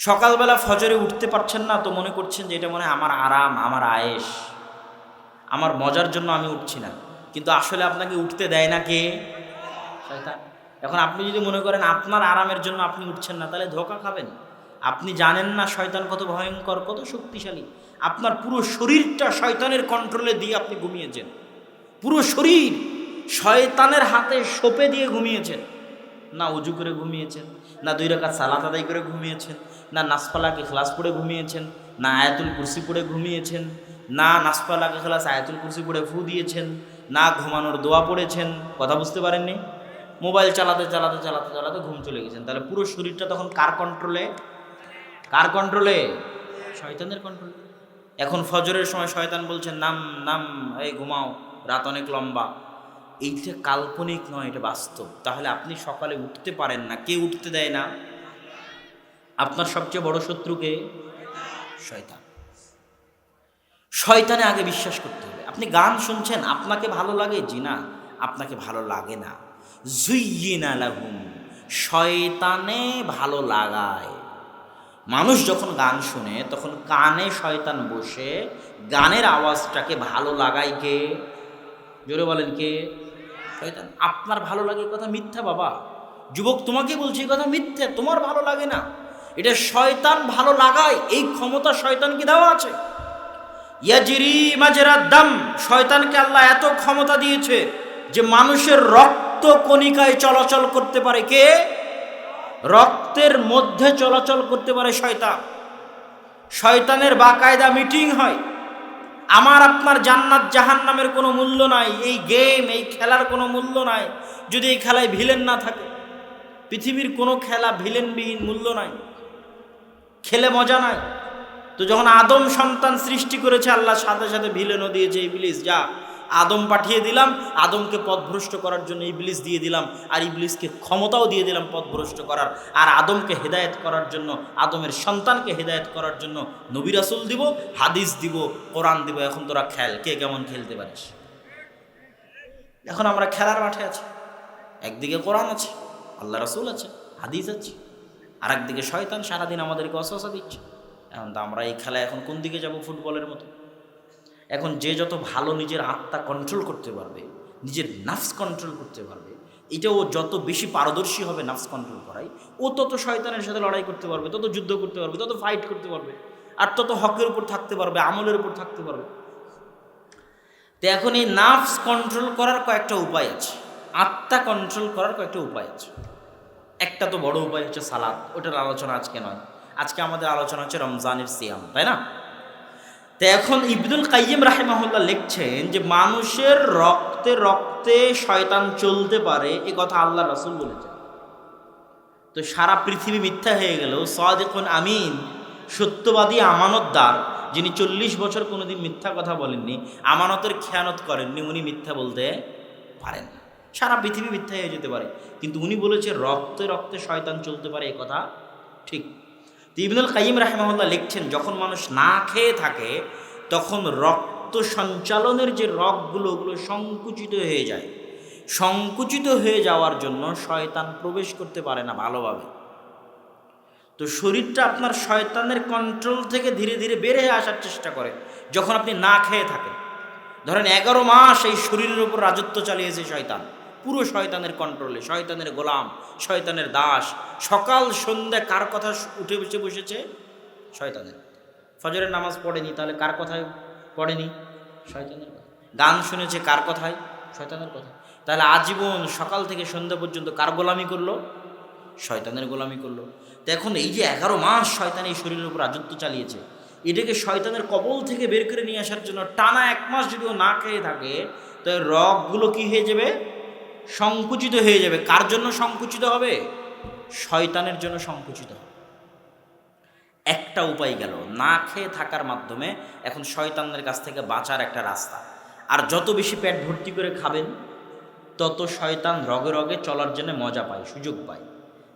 সকালবেলা ফজরে উঠতে পারছেন না তো মনে করছেন যে এটা মনে আমার আরাম, আমার আয়েস আমার মজার জন্য আমি উঠছি না। কিন্তু আসলে আপনাকে উঠতে দেয় না কে? এখন আপনি যদি মনে করেন আপনার আরামের জন্য আপনি উঠছেন না, তাহলে ধোকা খাবেন। আপনি জানেন না শয়তান কত ভয়ঙ্কর, কত শক্তিশালী। আপনার পুরো শরীরটা শয়তানের কন্ট্রোলে দিয়ে আপনি ঘুমিয়েছেন। পুরো শরীর শয়তানের হাতে সোপে দিয়ে ঘুমিয়েছেন। না উজু করে ঘুমিয়েছেন, না দুই রাকাত সালাত আদায় করে ঘুমিয়েছেন। না নাসপালাকে খ্লাস পড়ে ঘুমিয়েছেন, না আয়াতুল কুরসি পড়ে ঘুমিয়েছেন, না নাসপালাকে খ্লাস আয়াতুল কুরসি পড়ে ফু দিয়েছেন, না ঘুমানোর দোয়া পড়েছেন, কথা বুঝতে পারেননি? মোবাইল চালাতে চালাতে চালাতে চালাতে ঘুম চলে গেছেন। তাহলে পুরো শরীরটা তখন কার কন্ট্রোলে কার কন্ট্রোলে শয়তানের কন্ট্রোলে এখন ফজরের সময় শয়তান বলছেন নাম নাম, এই ঘুমাও, রাত অনেক লম্বা। এইটা কাল্পনিক নয়, এটা বাস্তব। তাহলে আপনি সকালে উঠতে পারেন না, কে উঠতে দেয় না? আপনার সবচেয়ে বড় শত্রুকে? শয়তান। শয়তানে আগে বিশ্বাস করতে হবে। আপনি গান শুনছেন, আপনাকে ভালো লাগে? জি না, আপনাকে ভালো লাগে না। জুইয়িনা লাহুম, শয়তানে ভালো লাগায়। মানুষ যখন গান শুনে, তখন কানে শয়তান বসে, গানের আওয়াজটাকে ভালো লাগায় কে? জোরে বলেন কে? শয়তান। আপনার ভালো লাগে কথা? মিথ্যা বাবা। যুবক তোমাকে বলছি কথা, মিথ্যা। তোমার ভালো লাগে না। এটা শয়তান ভালো লাগায়, এই ক্ষমতা শয়তানকে দেওয়া আছে। ইয়াজিরি মাজেরার দাম, শয়তানকে আল্লাহ এত ক্ষমতা দিয়েছে যে মানুষের রক্ত কণিকায় চলাচল করতে পারে কে? রক্তের মধ্যে চলাচল করতে পারে শয়তান। শয়তানের বাকায়দা মিটিং হয়। আমার আপনার জান্নাত জাহান নামের কোনো মূল্য নাই, এই গেম এই খেলার কোনো মূল্য নাই, যদি এই খেলায় ভিলেন না থাকে। পৃথিবীর কোনো খেলা ভিলেনবিহীন মূল্য নাই। খেলে মজা নাই তো যখন আদম সন্তান সৃষ্টি করেছে, আল্লাহ সাথে সাথে ভিলেনও দিয়েছে, ইবলিস, যা আদম পাঠিয়ে দিলাম, আদমকে পথভ্রষ্ট করার জন্য ইবলিস দিয়ে দিলাম, আর ইবলিসকে ক্ষমতাও দিয়ে দিলাম পথভ্রষ্ট করার। আর আদমকে হেদায়েত করার জন্য, আদমের সন্তানকে হেদায়েত করার জন্য নবী রাসুল দিব, হাদিস দিব, কোরআন দিব। এখন তোরা খেল, কে কেমন খেলতে পারিস? এখন আমরা খেলার মাঠে আছি। একদিকে কোরআন আছে, আল্লাহ রাসুল আছে, হাদিস আছে। আর একদিকে শয়তান সারাদিন আমাদেরকে অসহসা দিচ্ছে। এখন তো আমরা এই খেলায় এখন কোন দিকে যাব ফুটবলের মতো? এখন যে যত ভালো নিজের আত্মা কন্ট্রোল করতে পারবে, নিজের নাফস কন্ট্রোল করতে পারবে, এটা ও যত বেশি পারদর্শী হবে নাফস কন্ট্রোল করাই ও তত শয়তানের সাথে লড়াই করতে পারবে, তত যুদ্ধ করতে পারবে, তত ফাইট করতে পারবে, আর তত হকের উপর থাকতে পারবে, আমলের উপর থাকতে পারবে। তো এখন এই নাফস কন্ট্রোল করার কয়েকটা উপায় আছে, আত্মা কন্ট্রোল করার কয়েকটা উপায় আছে। একটা তো বড় উপায় হচ্ছে সালাদ, ওটার আলোচনা আজকে নয়। আজকে আমাদের আলোচনা হচ্ছে রমজানের সিয়াম, তাই না? তো এখন ইবনুল কাইয়িম রাহেমাহুল্লাহ লিখছেন যে, মানুষের রক্তে রক্তে শয়তান চলতে পারে, এ কথা আল্লাহ রসুল বলেছেন। তো সারা পৃথিবী মিথ্যা হয়ে গেল সাদেকুন আমিন, সত্যবাদী আমানতদার, যিনি চল্লিশ বছর কোনোদিন মিথ্যা কথা বলেননি, আমানতের খেয়ানত করেননি, উনি মিথ্যা বলতে পারেন। সারা পৃথিবী মিথ্যা হয়ে যেতে পারে। কিন্তু উনি বলেছে, রক্তে রক্তে শয়তান চলতে পারে, এ কথা ঠিক। তো ইবনুল কাইম রাহেমাহুল্লাহ লিখছেন, যখন মানুষ না খেয়ে থাকে, তখন রক্ত সঞ্চালনের যে রগগুলো, ওগুলো সংকুচিত হয়ে যায়। সংকুচিত হয়ে যাওয়ার জন্য শয়তান প্রবেশ করতে পারে না ভালোভাবে। তো শরীরটা আপনার শয়তানের কন্ট্রোল থেকে ধীরে ধীরে বেড়ে আসার চেষ্টা করে, যখন আপনি না খেয়ে থাকেন। ধরেন এগারো মাস এই শরীরের উপর রাজত্ব চালিয়েছে শয়তান। পুরো শয়তানের কন্ট্রোলে শয়তানের গোলাম, শয়তানের দাস। সকাল, সন্ধ্যা কার কথা উঠে বসে বসেছে? শয়তানের। ফজরের নামাজ পড়েনি, তাহলে কার কথায় পড়েনি? শয়তানের কথা। গান শুনেছে কার কথায়? শয়তানের কথা। তাহলে আজীবন সকাল থেকে সন্ধ্যা পর্যন্ত কার গোলামি করল? শয়তানের গোলামি করল। তো এখন এই যে এগারো মাস শয়তান এই শরীরের উপর রাজত্ব চালিয়েছে, এটাকে শয়তানের কবল থেকে বের করে নিয়ে আসার জন্য টানা এক মাস যদিও না খেয়ে থাকে, তো রগগুলো কি হয়ে যাবে? সংকুচিত হয়ে যাবে। কার জন্য সংকুচিত হবে? শয়তানের জন্য সংকুচিত হবে। একটা উপায় গেল, না খেয়ে থাকার মাধ্যমে এখন শয়তানদের কাছ থেকে বাঁচার একটা রাস্তা। আর যত বেশি পেট ভর্তি করে খাবেন, তত শয়তান রগে রগে চলার জন্য মজা পায়, সুযোগ পায়।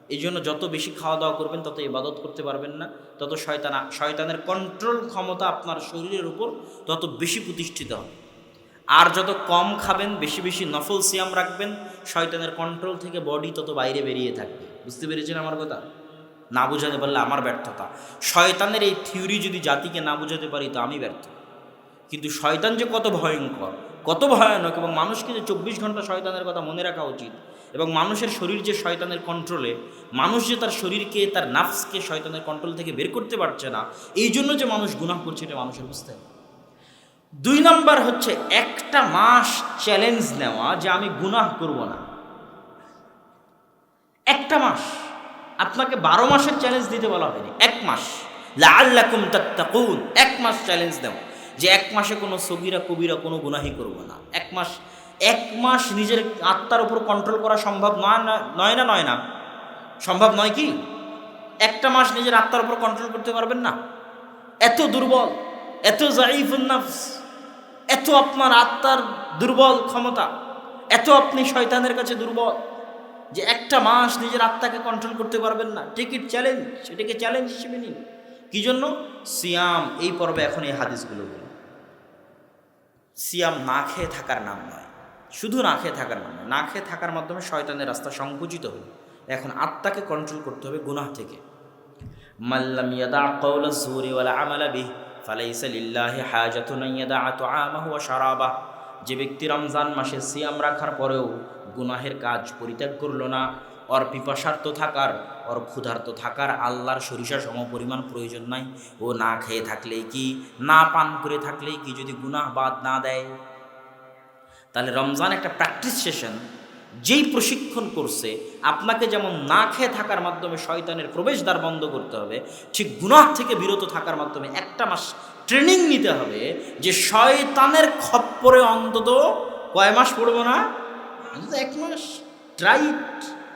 এই জন্য যত বেশি খাওয়া দাওয়া করবেন, তত ইবাদত করতে পারবেন না। তত শয়তান, শয়তানের কন্ট্রোল ক্ষমতা আপনার শরীরের উপর তত বেশি প্রতিষ্ঠিত হবে। আর যত কম খাবেন, বেশি বেশি নফল সিয়াম রাখবেন, শয়তানের কন্ট্রোল থেকে বডি তত বাইরে বেরিয়ে থাকবে। বুঝতে পেরেছেন আমার কথা? না বোঝাতে পারলে আমার ব্যর্থতা। শয়তানের এই থিওরি যদি জাতিকে না বোঝাতে পারি, তো আমি ব্যর্থ। কিন্তু শয়তান যে কত ভয়ঙ্কর, কত ভয়ানক এবং মানুষকে যে চব্বিশ ঘণ্টা শয়তানের কথা মনে রাখা উচিত এবং মানুষের শরীর যে শয়তানের কন্ট্রোলে মানুষ যে তার শরীরকে, তার নাফসকে শয়তানের কন্ট্রোল থেকে বের করতে পারছে না, এই জন্য যে মানুষ গুনাহ করছে, এটা মানুষের বুঝতে হবে। দুই নম্বর হচ্ছে একটা মাস চ্যালেঞ্জ নেওয়া যে আমি গুনাহ করব না। একটা মাস। আপনাকে বারো মাসের চ্যালেঞ্জ দিতে বলা হয়নি। এক মাস। লাল্লাকুম তাত্তাকুন। এক মাস চ্যালেঞ্জ দেও। যে এক মাসে কোনো সগিরা, কবিরা কোনো গুনাহি করব না। এক মাস এক মাস নিজের আত্মার উপর কন্ট্রোল করা সম্ভব নয় নয় না নয় না? সম্ভব নয় কি? একটা মাস নিজের আত্মার উপর কন্ট্রোল করতে পারবেন না? এত দুর্বল, এত জাইফুন নাফস। এত আপনার আত্মার দুর্বল ক্ষমতা, এত আপনি শয়তানের কাছে দুর্বল যে একটা মাস নিজের আত্মাকে কন্ট্রোল করতে পারবেন না। টিকিট চ্যালেঞ্জ সেটাকে চ্যালেঞ্জ হিসেবে নিন। কি জন্য? সিয়াম, এই পর্বে এখন এই হাদিসগুলো বলি। সিয়াম না খেয়ে থাকার নাম নয়। শুধু না খেয়ে থাকার নাম নয়। না খেয়ে থাকার মাধ্যমে শয়তানের রাস্তা সংকুচিত হল। এখন আত্মাকে কন্ট্রোল করতে হবে গুনাহ থেকে। মাল্লাম ইয়াদা কওলা জুরি ওয়ালা আমালা বিহ। যে ব্যক্তি রমজান মাসে সিয়াম রাখার পরেও গুনাহের কাজ পরিত্যাগ করল না, ওর পিপাসার্থ থাকার, ওর ক্ষুধার্ত থাকার আল্লাহর সরিষা সম পরিমাণ প্রয়োজন নাই। ও না খেয়ে থাকলেই কি, না পান করে থাকলেই কি যদি গুনাহ বাদ না দেয়? তাহলে রমজান একটা প্র্যাকটিস সেশন যেই প্রশিক্ষণ করছে, আপনাকে যেমন না খেয়ে থাকার মাধ্যমে শয়তানের প্রবেশদ্বার বন্ধ করতে হবে, ঠিক গুনাহ থেকে বিরত থাকার মাধ্যমে একটা মাস ট্রেনিং নিতে হবে যে শয়তানের খপ্পরে অন্তত কয় মাস পড়ব না? অন্তত এক মাস। ট্রাই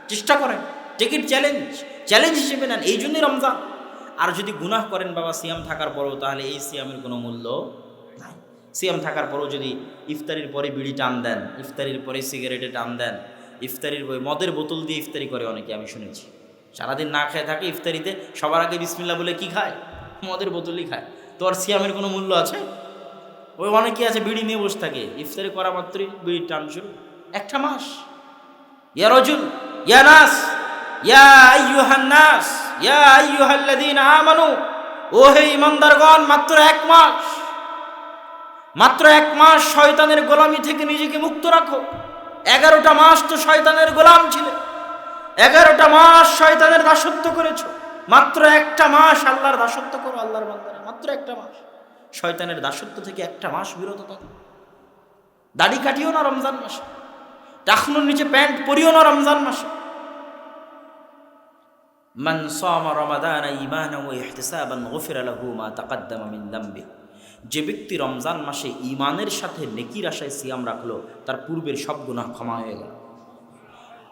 চেষ্টা করেন। টেক ইট চ্যালেঞ্জ চ্যালেঞ্জ হিসেবে নেন। এই জন্যই রমজান। আর যদি গুনাহ করেন বাবা, সিয়াম থাকার পরেও তাহলে এই সিয়ামের কোনো মূল্য সিয়াম থাকার পরেও যদি ইফতারির পরে বিড়ি টান দেন, ইফতারির পরে সিগারেটে টান দেন, ইফতারির বই মদের বোতল দিয়ে ইফতারি করে অনেকে, আমি শুনেছি। সারাদিন না খেয়ে থাকে ইফতারিতে, সবার আগে বিসমিল্লা বলে কি খায়? মদের বোতলই খায়। তো আর সিয়ামের কোনো মূল্য আছে? ওই অনেকে আছে বিড়ি নিয়ে বসে থাকে। ইফতারি করা মাত্রই বিড়ি টান শুরু। একটা মাস। ইয়া রজুল, ইয়া নাস, ইয়া আইয়ুহান নাস, ইয়া আইয়ুহাল্লাযীনা আমানু। ও হে ইমানদারগণ মাত্র এক মাস। মাত্র এক মাস শয়তানের গোলামি থেকে নিজেকে মুক্ত রাখো। এগারোটা মাস তো শয়তানের গোলাম ছিলে। এগারোটা মাস শয়তানের দাসত্ব করেছ। মাত্র একটা মাস আল্লাহর দাসত্ব করো আল্লাহর বান্দারা, মাত্র একটা মাস। শয়তানের দাসত্ব থেকে একটা মাস বিরত থাকো। দাড়ি কাটিও না রমজান মাসে। টাকনুর নিচে প্যান্ট পরিও না রমজান মাসে। মান সামা রমাদান ঈমানান ওয়া ইহতিসাবান গুফিরা লাহু মা তাকাদ্দামা মিন দামবি যে ব্যক্তি রমজান মাসে ইমানের সাথে নেকির আশায় সিয়াম রাখল, তার পূর্বের সব গুণা ক্ষমা হয়ে গেল।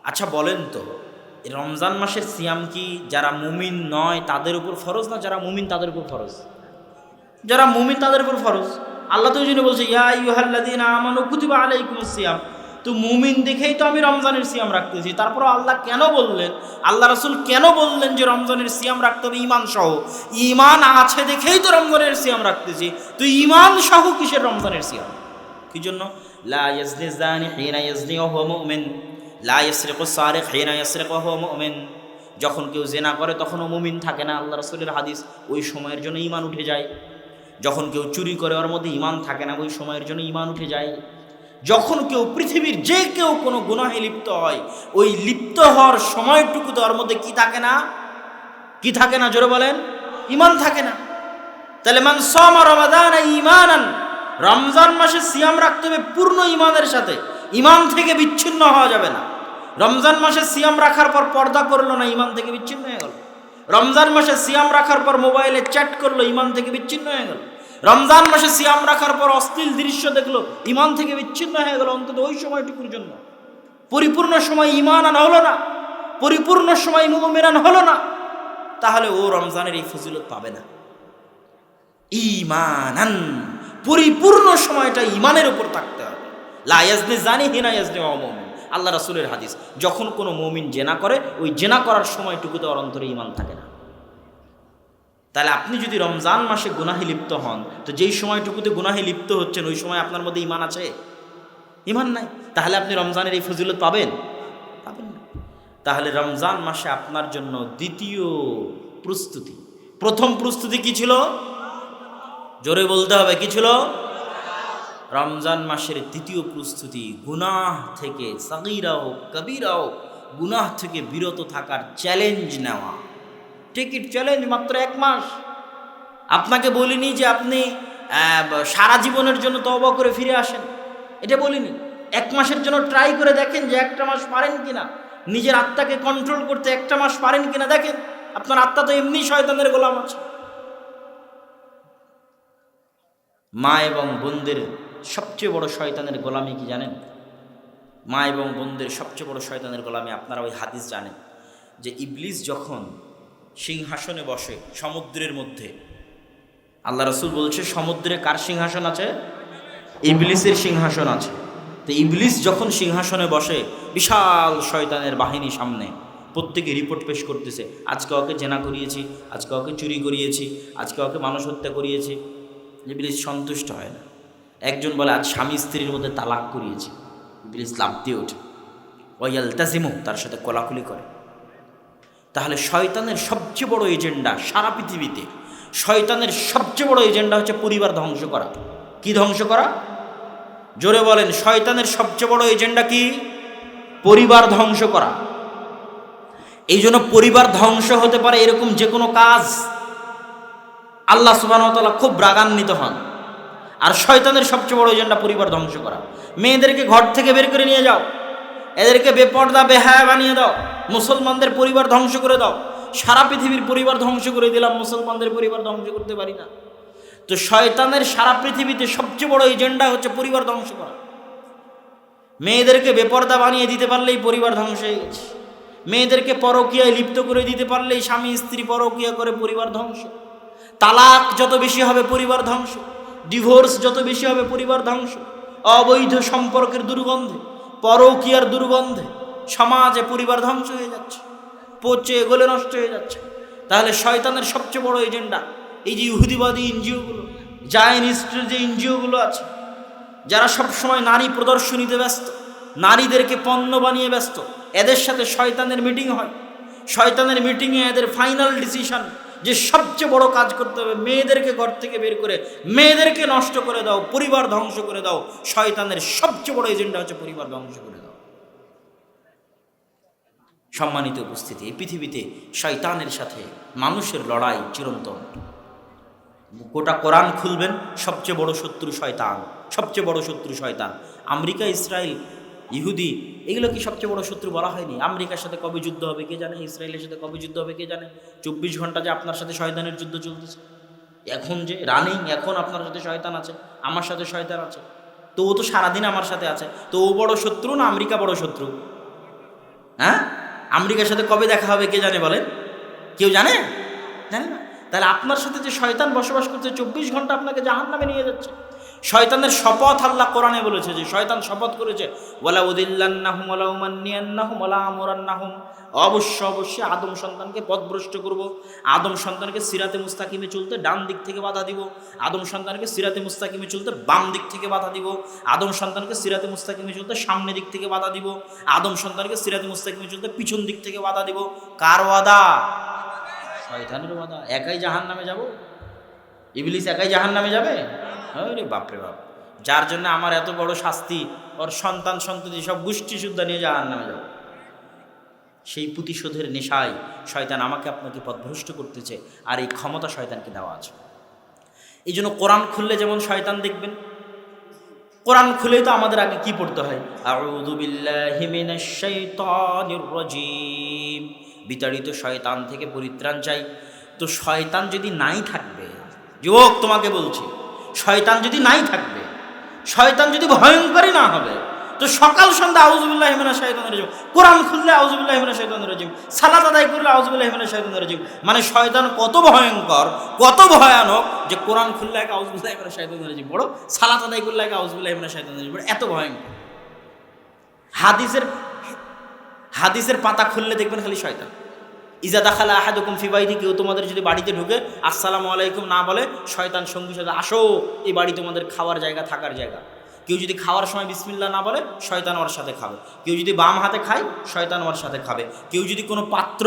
আচ্ছা বলেন তো, রমজান মাসের সিয়াম কি যারা মুমিন নয় তাদের উপর ফরজ না যারা মুমিন তাদের উপর ফরজ? যারা মুমিন তাদের উপর ফরজ। আল্লাহ তো ওই জন্য বলছে, ইয়া ইউহাল্লাদিন আমানু কুতিবা আলাইকুম সিয়াম। তো মুমিন দেখেই তো আমি রমজানের সিয়াম রাখতেছি। তারপর আল্লাহ কেন বললেন? আল্লাহ রসুল কেন বললেন যে রমজানের সিয়াম রাখতে হবে? ইমান সহ। ইমান আছে দেখেই তো রমজানের সিয়াম রাখতেছি। তো ইমান সহ কিসের রমজানের সিয়াম? কি জন্য লা ইয়াজনি জানি হিনা ইয়াজনি হুয়া মুমিন লা ইয়াসরিকু সারিক হিনা ইয়াসরিকু হুয়া মুমিন যখন কেউ জেনা করে তখনও মুমিন থাকে না আল্লাহ রসুলের হাদিস ওই সময়ের জন্য ইমান উঠে যায় যখন কেউ চুরি করে ওর মধ্যে ইমান থাকে না ওই সময়ের জন্য ইমান উঠে যায় যখন কেউ পৃথিবীর যে কেউ কোনো গুনাহে লিপ্ত হয়, ওই লিপ্ত হওয়ার সময়টুকু তার মধ্যে কি থাকে না? কি থাকে না জোরে বলেন? ইমান থাকে না। তাহলে মান সমা রমাদান ইমানান রমজান মাসে সিয়াম রাখতে হবে পূর্ণ ইমানের সাথে। ইমান থেকে বিচ্ছিন্ন হওয়া যাবে না। রমজান মাসে সিয়াম রাখার পর পর্দা করল না ইমান থেকে বিচ্ছিন্ন হয়ে গেল। রমজান মাসে সিয়াম রাখার পর মোবাইলে চ্যাট করল ইমান থেকে বিচ্ছিন্ন হয়ে গেল। রমজান মাসে সিয়াম রাখার পর অশ্লীল দৃশ্য দেখল ইমান থেকে বিচ্ছিন্ন হয়ে গেল অন্তত ওই সময়টুকুর জন্য। পরিপূর্ণ সময় ইমান আন হলো না, পরিপূর্ণ সময় মুমেরান হলো না। তাহলে ও রমজানের এই ফজিলত পাবে না। ইমানান পরিপূর্ণ সময়টা ইমানের উপর থাকতে হবে। লায়াজনে জানি হিনা ইয়াজনে অমমিন আল্লাহ রাসুলের হাদিস, যখন কোনো মমিন জেনা করে, ওই জেনা করার সময়টুকুতে ওর অন্তরে ইমান থাকে না। তাহলে আপনি যদি রমজান মাসে গুনাহি লিপ্ত হন, তো যেই সময়টুকুতে গুনাহি লিপ্ত হচ্ছেন, ওই সময় আপনার মধ্যে ইমান আছে? ইমান নাই। তাহলে আপনি রমজানের এই ফজিলত পাবেন? পাবেন না। তাহলে রমজান মাসে আপনার জন্য দ্বিতীয় প্রস্তুতি। প্রথম প্রস্তুতি কি ছিল? জোরে বলতে হবে, কি ছিল? রমজান মাসের দ্বিতীয় প্রস্তুতি গুনাহ থেকে সাগিরা হোক কবিরা হোক গুনাহ থেকে বিরত থাকার চ্যালেঞ্জ নেওয়া। টিকিট চ্যালেঞ্জ মাত্র এক মাস। আপনাকে বলিনি যে আপনি সারা জীবনের জন্য তওবা করে ফিরে আসেন। এটা বলিনি। এক মাসের জন্য ট্রাই করে দেখেন যে একটা মাস পারেন কিনা। নিজের আত্মাকে কন্ট্রোল করতে একটা মাস পারেন কিনা দেখেন। আপনার আত্মা তো এমনি শয়তানের গোলাম আছে। মা এবং বোনদের সবচেয়ে বড় শয়তানের গোলামি কি জানেন? মা এবং বোনদের সবচেয়ে বড় শয়তানের গোলামি আপনারা ওই হাদিস জানেন যে ইবলিস যখন সিংহাসনে বসে সমুদ্রের মধ্যে। আল্লাহ রসুল বলছে, সমুদ্রে কার সিংহাসন আছে? ইবলিসের সিংহাসন আছে। তো ইবলিস যখন সিংহাসনে বসে, বিশাল শয়তানের বাহিনী সামনে প্রত্যেকে রিপোর্ট পেশ করতেছে, আজকে ওকে জেনা করিয়েছি, আজকে ওকে চুরি করিয়েছি, আজকে ওকে মানুষ হত্যা করিয়েছি। ইবলিস সন্তুষ্ট হয় না। একজন বলে, আজ স্বামী স্ত্রীর মধ্যে তালাক করিয়েছি। ইবলিস লাভ দিয়ে ওঠে। ওয়াল তাজিমু, তার সাথে কোলাকুলি করে। তাহলে শয়তানের সবচেয়ে বড় এজেন্ডা সারা পৃথিবীতে। শয়তানের সবচেয়ে বড় এজেন্ডা হচ্ছে পরিবার ধ্বংস করা। কি ধ্বংস করা? জোরে বলেন, শয়তানের সবচেয়ে বড় এজেন্ডা কি? পরিবার ধ্বংস করা। এই জন্য পরিবার ধ্বংস হতে পারে এরকম যে কোনো কাজ। আল্লাহ সুবাহতাল্লাহ খুব রাগান্বিত হন। আর শয়তানের সবচেয়ে বড় এজেন্ডা পরিবার ধ্বংস করা। মেয়েদেরকে ঘর থেকে বের করে নিয়ে যাও। এদেরকে বেপর্দা, বেহায়া বানিয়ে দাও। মুসলমানদের পরিবার ধ্বংস করে দাও। সারা পৃথিবীর পরিবার ধ্বংস করে দিলাম, মুসলমানদের পরিবার ধ্বংস করতে পারি না। তো শয়তানের সারা পৃথিবীতে সবচেয়ে বড় এজেন্ডা হচ্ছে পরিবার ধ্বংস করা। মেয়েদেরকে বেপর্দা বানিয়ে দিতে পারলেই পরিবার ধ্বংস হয়ে গেছে। মেয়েদেরকে পরকীয়ায় লিপ্ত করে দিতে পারলেই স্বামী স্ত্রী পরকীয়া করে পরিবার ধ্বংস। তালাক যত বেশি হবে পরিবার ধ্বংস। ডিভোর্স যত বেশি হবে পরিবার ধ্বংস। অবৈধ সম্পর্কের দুর্গন্ধে, পরকীয়ার দুর্গন্ধে সমাজে পরিবার ধ্বংস হয়ে যাচ্ছে, পচে গলে নষ্ট হয়ে যাচ্ছে। তাহলে শয়তানের সবচেয়ে বড় এজেন্ডা এই যে ইহুদিবাদী এনজিওগুলো, জায়নিস্টের যে এনজিওগুলো আছে, যারা সব সময় নারী প্রদর্শনীতে ব্যস্ত, নারীদেরকে পণ্য বানিয়ে ব্যস্ত, এদের সাথে শয়তানের মিটিং হয়। শয়তানের মিটিংয়ে এদের ফাইনাল ডিসিশন, যে সবচেয়ে বড় কাজ করতে হবে, মেয়েদেরকে ঘর থেকে বের করে, মেয়েদেরকে নষ্ট করে দাও, পরিবার ধ্বংস করে দাও। শয়তানের সবচেয়ে বড় এজেন্ডা হচ্ছে পরিবার ধ্বংস করে সম্মানিত উপস্থিতি। এই পৃথিবীতে শয়তানের সাথে মানুষের লড়াই চিরন্তন। গোটা কোরআন খুলবেন, সবচেয়ে বড় শত্রু শয়তান, সবচেয়ে বড় শত্রু শয়তান। আমেরিকা, ইসরায়েল, ইহুদি, এগুলো কি সবচেয়ে বড় শত্রু বলা হয়নি? আমেরিকার সাথে কবে যুদ্ধ হবে কে জানে? ইসরায়েলের সাথে কবে যুদ্ধ হবে কে জানে? চব্বিশ ঘণ্টা যে আপনার সাথে শয়তানের যুদ্ধ চলতেছে। এখন যে রানিং এখন আপনার সাথে শয়তান আছে, আমার সাথে শয়তান আছে। তো ও তো সারাদিন আমার সাথে আছে। তো ও বড় শত্রু না আমেরিকা বড় শত্রু? হ্যাঁ? আমেরিকার সাথে কবে দেখা হবে, কে জানে বলেন? কেউ জানে? জানে না। তাহলে আপনার সাথে যে শয়তান বসবাস করছে, চব্বিশ ঘণ্টা আপনাকে জাহান নামে নিয়ে যাচ্ছে। শয়তানের শপথ আল্লাহ কোরআনে বলেছে যে শয়তান শপথ করেছে, ওয়ালা উদিল্লান্নাহুম ওয়ালা উমান্নিয়ান্নাহুম ওয়ালা আমরান্নাহুম। অবশ্য, অবশ্যই আদম সন্তানকে পথভ্রষ্ট করব, আদম সন্তানকে সিরাতে মুস্তাকিমে চলতে ডান দিক থেকে বাধা দিব, আদম সন্তানকে সিরাতে মুস্তাকিমে চলতে বাম দিক থেকে বাধা দিব, আদম সন্তানকে সিরাতে মুস্তাকিমে চলতে সামনে দিক থেকে বাধা দিব, আদম সন্তানকে সিরাতে মুস্তাকিমে চলতে পিছন দিক থেকে বাধা দিব। কার ওয়াদা? শয়তানের ওয়াদা। একাই জাহান নামে যাব? ইবলিস একাই জাহান নামে যাবে? আরে বাপরে বাপ। যার জন্য আমার এত বড় শাস্তি, ওর সন্তান সন্ততি সব গোষ্ঠী শুদ্ধা নিয়ে জাহান নামে যাব। সেই প্রতিশোধের নেশায় শয়তান আমাকে আপনাকে পথভ্রষ্ট করতেছে, আর এই ক্ষমতা শয়তানকে দেওয়া আছে। এই জন্য কোরআন খুললে যেমন শয়তান দেখবেন, কোরআন খুলেই তো আমাদের আগে কি পড়তে হয়? বিতাড়িত শয়তান থেকে পরিত্রাণ চাই। তো শয়তান যদি নাই থাকবে যুবক তোমাকে বলছি, শয়তান যদি নাই থাকবে, শয়তান যদি ভয়ঙ্করই না হবে, তো সকাল সন্ধ্যা আউজুবিল্লাহ হিমেনা শৈতান রাজিম, কোরআন খুললে আউজুবিল্লাহ হিমেনা শৈতান রাজিম সালাদ আদায় করলে আউজুবিল্লাহ হিমেনা শৈতান রাজিম। মানে শয়তান কত ভয়ঙ্কর, কত ভয়ানক যে কোরআন খুললে এক আউজুবিল্লাহ হিমেনা শৈতান রাজিম। বড় সালাদ আদায় করলে এক আউজুবিল্লাহ হিমেনা শৈতান রাজিম। বড় এত ভয়ঙ্কর। হাদিসের হাদিসের পাতা খুললে দেখবেন খালি শয়তান। ইজা দাখালা আহাদুকুম ফিবাইদি কেউ তোমাদের যদি বাড়িতে ঢুকে আসসালামু আলাইকুম না বলে, শয়তান সঙ্গী সাথে আসো, এই বাড়ি তোমাদের খাওয়ার জায়গা, থাকার জায়গা। কেউ যদি খাওয়ার সময় বিসমিল্লা না বলে, শয়তান ওর সাথে খাবে। কেউ যদি বাম হাতে খায়, শয়তান ওর সাথে খাবে। কেউ যদি কোনো পাত্র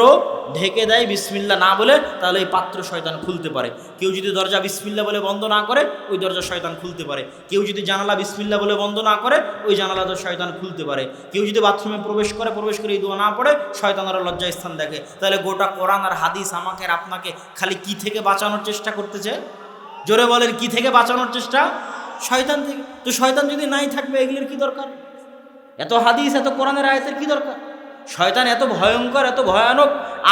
ঢেকে দেয় বিসমিল্লা না বলে, তাহলে এই পাত্র শয়তান খুলতে পারে। কেউ যদি দরজা বিসমিল্লা বলে বন্ধ না করে, ওই দরজা শয়তান খুলতে পারে। কেউ যদি জানালা বিসমিল্লা বলে বন্ধ না করে, ওই জানালা তো শয়তান খুলতে পারে। কেউ যদি বাথরুমে প্রবেশ করে প্রবেশ করে এই দোয়া না পড়ে শয়তানের লজ্জা স্থান দেখে। তাহলে গোটা কোরআন আর হাদিস আমাকে আপনাকে খালি কি থেকে বাঁচানোর চেষ্টা করতেছে? জোরে বলেন, কি থেকে বাঁচানোর চেষ্টা? শয়তান থেকে। তো শয়তান যদি নাই থাকবে, এগুলির কি দরকার? এত হাদিস, এত কোরআনের আয়তের কি দরকার? শয়তান এত ভয়ঙ্কর, এত ভয়ানক,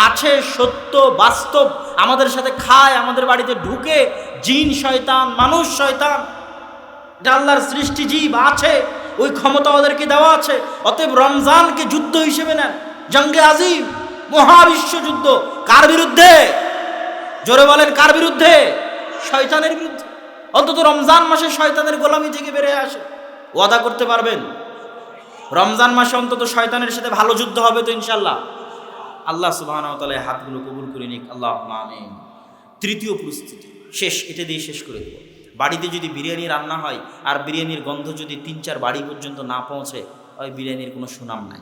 আছে সত্য, বাস্তব, আমাদের সাথে খায়, আমাদের বাড়িতে ঢুকে, জিন শয়তান, মানুষ শয়তান আল্লাহর সৃষ্টি জীব আছে, ওই ক্ষমতা ওদেরকে দেওয়া আছে, অতএব রমজানকে যুদ্ধ হিসেবে নেন, জঙ্গে আজিম মহাবিশ্ব যুদ্ধ, কার বিরুদ্ধে? জোরে বলেন, কার বিরুদ্ধে? শয়তানের বিরুদ্ধে। অন্তত রমজান মাসে শয়তানের গোলামি থেকে বেড়ে আসে। ওয়াদা করতে পারবেন? রমজান মাসে অন্তত শয়তানের সাথে ভালো যুদ্ধ হবে তো ইনশাল্লাহ আল্লাহ সুবাহ হাতগুলো কবুল করে নিক। আল্লাহ আমিন। তৃতীয় পরিস্থিতি, শেষ, এটা দিয়ে শেষ করে দেব। বাড়িতে যদি বিরিয়ানি রান্না হয়, আর বিরিয়ানির গন্ধ যদি তিন চার বাড়ি পর্যন্ত না পৌঁছে, ওই বিরিয়ানির কোনো সুনাম নাই।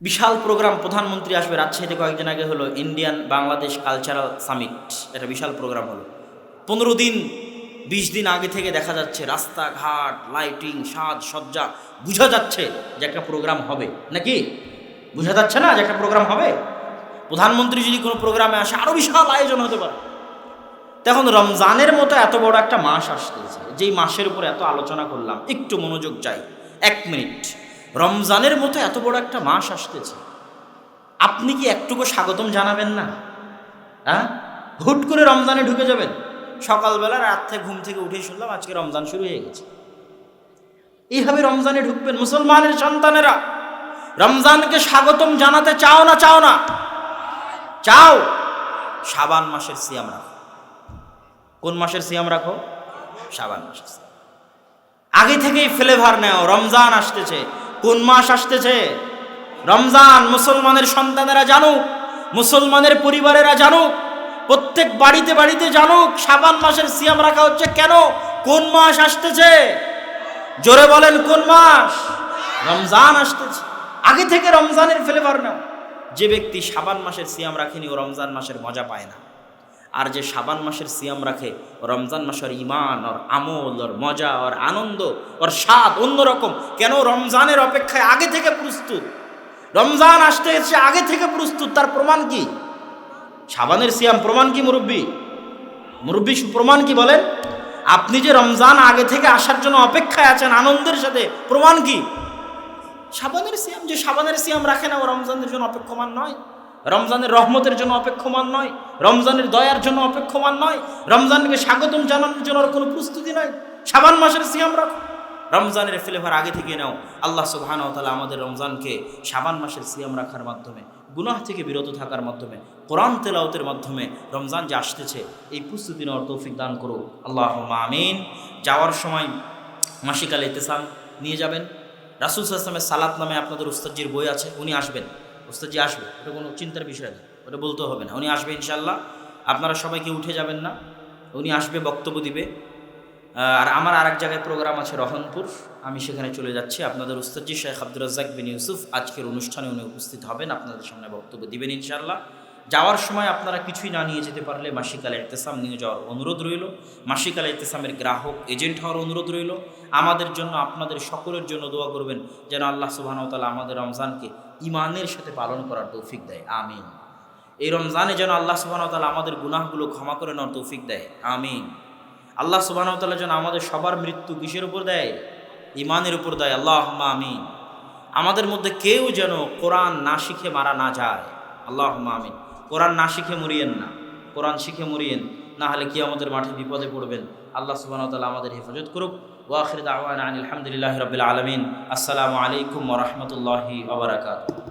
বিশাল প্রোগ্রাম প্রধানমন্ত্রী আসবে রাজশাহীতে কয়েকদিন আগে হলো ইন্ডিয়ান বাংলাদেশ কালচারাল সামিট এটা বিশাল প্রোগ্রাম হলো। পনেরো দিন, বিশ দিন আগে থেকে দেখা যাচ্ছে রাস্তাঘাট লাইটিং সাজ সজ্জা। বোঝা যাচ্ছে যে একটা প্রোগ্রাম হবে। নাকি? বোঝা যাচ্ছে না যে একটা প্রোগ্রাম হবে? প্রধানমন্ত্রী যদি কোনো প্রোগ্রামে আসে আরও বিশাল আয়োজন হতে পারে। তখন রমজানের মতো এত বড় একটা মাস আসতেছে, যেই মাসের উপর এত আলোচনা করলাম, একটু মনোযোগ চাই। এক মিনিট। রমজানের মতো এত বড় একটা মাস আসতেছে। আপনি কি একটুকু স্বাগতম জানাবেন না? হ্যাঁ? হুট করে রমজানে ঢুকে যাবেন। সকালবেলা রাত থেকে ঘুম থেকে উঠে শুনলাম আজকে রমজান শুরু হয়ে গেছে। এইভাবে রমজানে ঢুকবেন মুসলমানের সন্তানেরা। রমজানকে স্বাগতম জানাতে চাও না চাও না? চাও। সাবান মাসের সিয়াম রাখো। কোন মাসের সিয়াম রাখো? সাবান মাসের। আগে থেকেই ফ্লেভার নেও। রমজান আসতেছে। কোন মাস আসতেছে? রমজান মুসলমানের সন্তানেরা জানুক, মুসলমানের পরিবারেরা জানুক, প্রত্যেক বাড়িতে বাড়িতে জানুক, সাবান মাসের সিয়াম রাখা হচ্ছে কেন? কোন মাস আসতেছে? জোরে বলেন কোন মাস? রমজান আসতেছে। আগে থেকে রমজানের ফ্লেভার নাও। যে ব্যক্তি সাবান মাসের সিয়াম রাখেনি, ও রমজান মাসের মজা পায় না। আর যে সাবান মাসের সিয়াম রাখে, রমজান মাসের ইমান ওর আমল, ওর মজা, ওর আনন্দ, ওর স্বাদ অন্যরকম। কেন রমজানের অপেক্ষায় আগে থেকে প্রস্তুত? রমজান আসতে এসে আগে থেকে প্রস্তুত, তার প্রমাণ কি? সাবানের সিয়াম প্রমাণ কি, মুরব্বী? মুরব্বী প্রমাণ কি বলেন? আপনি যে রমজান আগে থেকে আসার জন্য অপেক্ষায় আছেন, আনন্দের সাথে, প্রমাণ কি? সাবানের সিয়াম, যে সাবানের সিয়াম রাখে না, ও রমজানের জন্য অপেক্ষমান নয়। রমজানের রহমতের জন্য অপেক্ষমান নয়, রমজানের দয়ার জন্য অপেক্ষমান নয়, রমজানকে স্বাগতম জানানোর জন্য কোনো প্রস্তুতি নয়। সাবান মাসের সিয়াম রাখো। রমজানের ফ্লেভার আগে থেকে নাও, আল্লাহ সুবহান তালা আমাদের রমজানকে সাবান মাসের সিয়াম রাখার মাধ্যমে, গুনাহ থেকে বিরত থাকার মাধ্যমে, কোরআন তেলাওতের মাধ্যমে রমজান যে আসতেছে, এই প্রস্তুতি নেওয়ার তৌফিক দান করো আল্লাহ আমিন। যাওয়ার সময় মাসিকাল ইতেসাম নিয়ে যাবেন। রাসুল সাল্লামের সালাত নামে আপনাদের উস্তাদজির বই আছে, উনি আসবেন। উস্তাদজি আসবে ওটা কোনো চিন্তার বিষয় না, ওটা বলতে হবে না। উনি আসবে ইনশাল্লাহ আপনারা সবাইকে উঠে যাবেন না, উনি আসবে, বক্তব্য দিবে। আর আমার আর এক জায়গায় প্রোগ্রাম আছে রহনপুর, আমি সেখানে চলে যাচ্ছি। আপনাদের উস্তাদজি শেখ আব্দুর রাজ্জাক বিন ইউসুফ আজকের অনুষ্ঠানে উনি উপস্থিত হবেন, আপনাদের সামনে বক্তব্য দিবেন ইনশাল্লাহ যাওয়ার সময় আপনারা কিছুই না নিয়ে যেতে পারলে মাসিকাল ইতেসাম নিয়ে যাওয়ার অনুরোধ রইল। মাসিকাল ইতেসামের গ্রাহক, এজেন্ট হওয়ার অনুরোধ রইল। আমাদের জন্য, আপনাদের সকলের জন্য দোয়া করবেন যেন আল্লাহ সুবাহতালা আমাদের রমজানকে ইমানের সাথে পালন করার তৌফিক দেয়। আমিন। এই রমজানে যেন আল্লাহ সুবাহতালা আমাদের গুনাহগুলো ক্ষমা করে নেওয়ার তৌফিক দেয়। আমিন। আল্লাহ সুবাহতাল্লাহ যেন আমাদের সবার মৃত্যু কিসের উপর দেয়? ইমানের উপর দেয়। আল্লাহ আমিন। আমাদের মধ্যে কেউ যেন কোরআন না শিখে মারা না যায়। আল্লাহ আমিন। কোরআন না শিখে মরিয়েন না। কোরআন শিখে মরিয়েন, না হলে কি আমাদের মাঠে বিপদে পড়বেন। আল্লাহ সুবাহতাল্লাহ আমাদের হেফাজত করুক। ওয়াখির আওয়ান আলহামদুলিল্লাহ রবিল আলমিন। আসসালামু আলাইকুম রহমতুল্লাহি আবরাকাত